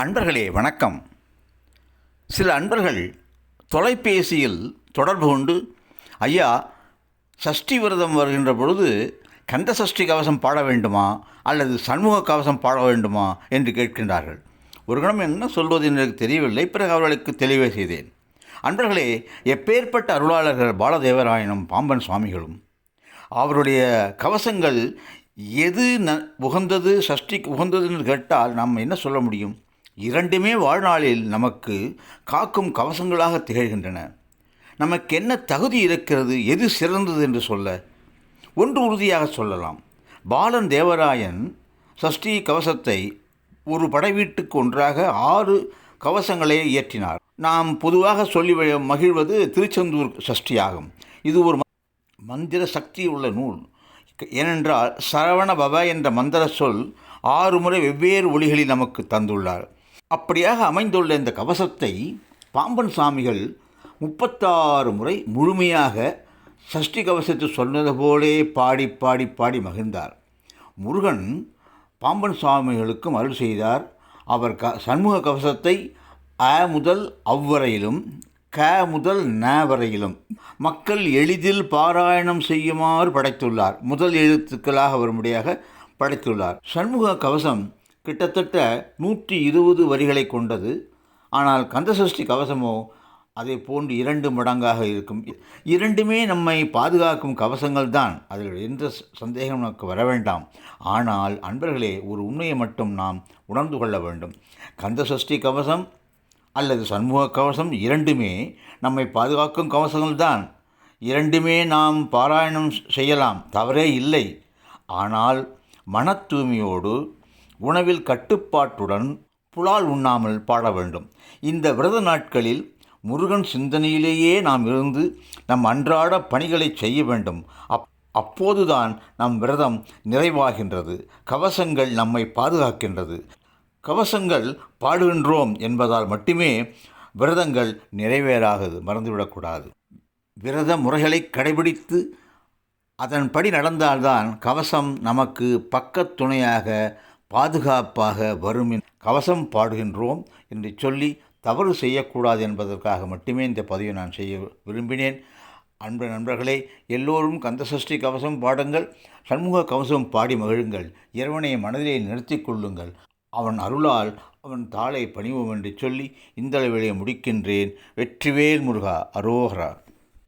அன்பர்களே வணக்கம். சில அன்பர்கள் தொலைபேசியில் தொடர்பு கொண்டு ஐயா சஷ்டி விரதம் வருகின்ற பொழுது கந்த சஷ்டி கவசம் பாட வேண்டுமா? அல்லது சண்முக கவசம் பாட வேண்டுமா? என்று கேட்கின்றார்கள். ஒரு கணம் என்ன சொல்வது என்று எனக்கு தெரியவில்லை. பிறகு அவர்களுக்கு தெளிவே செய்தேன். அன்பர்களே எப்பேற்பட்ட அருளாளர்கள் பாலதேவராயனும் பாம்பன் சுவாமிகளும் அவருடைய கவசங்கள் எது ந உகந்தது சஷ்டிக்கு உகந்ததுன்னு கேட்டால் நாம் என்ன சொல்ல முடியும்? இரண்டுமே வாழ்நாளில் நமக்கு காக்கும் கவசங்களாக திகழ்கின்றன. நமக்கு என்ன தகுதி இருக்கிறது எது சிறந்தது என்று சொல்ல ஒன்று உறுதியாக சொல்லலாம். பாலன் தேவராயன் சஷ்டி கவசத்தை ஒரு படைவீட்டுக்கு ஒன்றாக ஆறு கவசங்களை இயற்றினார். நாம் பொதுவாக சொல்லி மகிழ்வது திருச்செந்தூர் சஷ்டியாகும். இது ஒரு மந்திர சக்தி உள்ள நூல். ஏனென்றால் சரவண பவ என்ற மந்திர சொல் ஆறு முறை வெவ்வேறு ஒளிகளில் நமக்கு தந்துள்ளார். அப்படியாக அமைந்துள்ள இந்த கவசத்தை பாம்பன் சாமிகள் முப்பத்தாறு முறை முழுமையாக சஷ்டி கவசத்தை சொன்னது போலே பாடி பாடி பாடி மகிழ்ந்தார். முருகன் பாம்பன் சுவாமிகளுக்கும் அருள் செய்தார். அவர் க சண்முக கவசத்தை அ முதல் அவ்வரையிலும் க முதல் ந வரையிலும் மக்கள் எளிதில் பாராயணம் செய்யுமாறு படைத்துள்ளார். முதல் எழுத்துக்களாக வரும்படியாக படைத்துள்ளார். சண்முக கவசம் கிட்டத்தட்ட நூற்றி இருபது வரிகளை கொண்டது. ஆனால் கந்தசஷ்டி கவசமோ அதை போன்று இரண்டு மடங்காக இருக்கும். இரண்டுமே நம்மை பாதுகாக்கும் கவசங்கள் தான். அதில் எந்த சந்தேகம் நமக்கு வர வேண்டாம். ஆனால் அன்பர்களே ஒரு உண்மையை மட்டும் நாம் உணர்ந்து கொள்ள வேண்டும். கந்தசஷ்டி கவசம் அல்லது சண்முக கவசம் இரண்டுமே நம்மை பாதுகாக்கும் கவசங்கள் தான். இரண்டுமே நாம் பாராயணம் செய்யலாம். தவறே இல்லை. ஆனால் மன தூய்மையோடு உணவில் கட்டுப்பாட்டுடன் புலால் உண்ணாமல் பாட வேண்டும். இந்த விரத நாட்களில் முருகன் சிந்தனையிலேயே நாம் இருந்து நம் அன்றாட பணிகளை செய்ய வேண்டும். அப் அப்போதுதான் நம் விரதம் நிறைவாகின்றது. கவசங்கள் நம்மை பாதுகாக்கின்றது. கவசங்கள் பாடுகின்றோம் என்பதால் மட்டுமே விரதங்கள் நிறைவேறாகுது மறந்துவிடக்கூடாது. விரத முறைகளை கடைபிடித்து அதன்படி நடந்தால்தான் கவசம் நமக்கு பக்கத் துணையாக பாதுகாப்பாக வரும் கவசம் பாடுகின்றோம் என்று சொல்லி தவறு செய்யக்கூடாது என்பதற்காக மட்டுமே இந்த பதிவை நான் செய்ய விரும்பினேன். அன்பு நண்பர்களே எல்லோரும் கந்தசஷ்டி கவசம் பாடுங்கள் சண்முக கவசம் பாடி மகிழுங்கள் இறைவனை மனதிலே நிறுத்தி கொள்ளுங்கள். அவன் அருளால் அவன் தாளை பணிவோம் என்று சொல்லி இந்த முடிக்கின்றேன். வெற்றிவேல் முருகா அரோகரா.